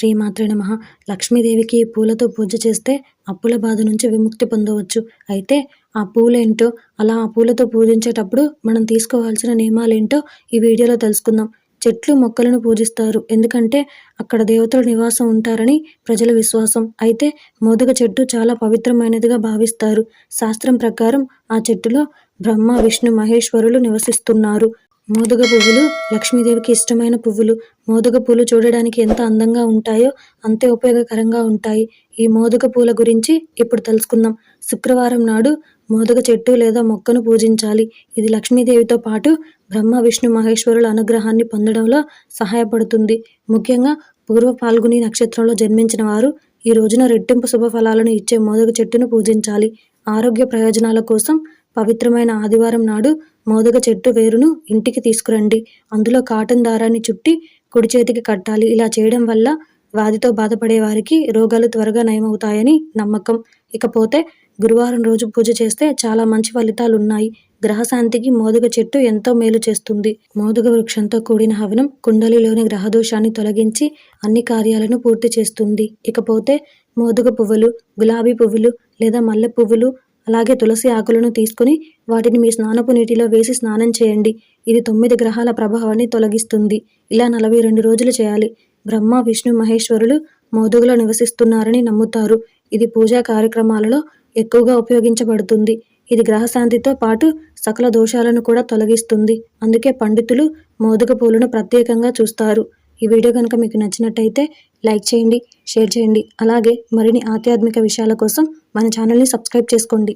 శ్రీమాతృ నమ. లక్ష్మీదేవికి ఈ పూలతో పూజ చేస్తే అప్పుల బాధ నుంచి విముక్తి పొందవచ్చు. అయితే ఆ పూలేంటో అలా ఆ పూలతో పూజించేటప్పుడు మనం తీసుకోవాల్సిన నియమాలేంటో ఈ వీడియోలో తెలుసుకుందాం. చెట్లు మొక్కలను పూజిస్తారు. ఎందుకంటే అక్కడ దేవతలు నివాసం ఉంటారని ప్రజల విశ్వాసం. అయితే మోదుగ చెట్టు చాలా పవిత్రమైనదిగా భావిస్తారు. శాస్త్రం ప్రకారం ఆ చెట్టులో బ్రహ్మ విష్ణు మహేశ్వరులు నివసిస్తున్నారు. మోదుగ పువ్వులు లక్ష్మీదేవికి ఇష్టమైన పువ్వులు. మోదుగ పూలు చూడడానికి ఎంత అందంగా ఉంటాయో అంతే ఉపయోగకరంగా ఉంటాయి. ఈ మోదుగ పూల గురించి ఇప్పుడు తెలుసుకుందాం. శుక్రవారం నాడు మోదుగ చెట్టు లేదా మొక్కను పూజించాలి. ఇది లక్ష్మీదేవితో పాటు బ్రహ్మ విష్ణు మహేశ్వరుల అనుగ్రహాన్ని పొందడంలో సహాయపడుతుంది. ముఖ్యంగా పూర్వ పాల్గొని నక్షత్రంలో జన్మించిన వారు ఈ రోజున రెట్టింపు శుభ ఫలాలను ఇచ్చే మోదుగ చెట్టును పూజించాలి. ఆరోగ్య ప్రయోజనాల కోసం పవిత్రమైన ఆదివారం నాడు మోదుగ చెట్టు వేరును ఇంటికి తీసుకురండి. అందులో కాటన్ దారాన్ని చుట్టి కుడి చేతికి కట్టాలి. ఇలా చేయడం వల్ల వ్యాధితో బాధపడే వారికి రోగాలు త్వరగా నయమవుతాయని నమ్మకం. ఇకపోతే గురువారం రోజు పూజ చేస్తే చాలా మంచి ఫలితాలు ఉన్నాయి గ్రహశాంతికి మోదుగ చెట్టు ఎంతో మేలు చేస్తుంది. మోదుగ వృక్షంతో కూడిన హవనం కుండలిలోని గ్రహదోషాన్ని తొలగించి అన్ని కార్యాలను పూర్తి చేస్తుంది. ఇకపోతే మోదుగ పువ్వులు గులాబీ పువ్వులు లేదా మల్లె పువ్వులు అలాగే తులసి ఆకులను తీసుకుని వాటిని మీ స్నానపు నీటిలో వేసి స్నానం చేయండి. ఇది తొమ్మిది గ్రహాల ప్రభావాన్ని తొలగిస్తుంది. ఇలా నలభై రెండు రోజులు చేయాలి. బ్రహ్మ విష్ణు మహేశ్వరులు మోదుగులో నివసిస్తున్నారని నమ్ముతారు. ఇది పూజా కార్యక్రమాలలో ఎక్కువగా ఉపయోగించబడుతుంది. ఇది గ్రహశాంతితో పాటు సకల దోషాలను కూడా తొలగిస్తుంది. అందుకే పండితులు మోదుగ పూలను ప్రత్యేకంగా చూస్తారు. ఈ వీడియో కనుక మీకు నచ్చినట్టయితే లైక్ చేయండి షేర్ చేయండి. అలాగే మరిన్ని ఆధ్యాత్మిక విషయాల కోసం మన ఛానల్ని సబ్స్క్రైబ్ చేసుకోండి.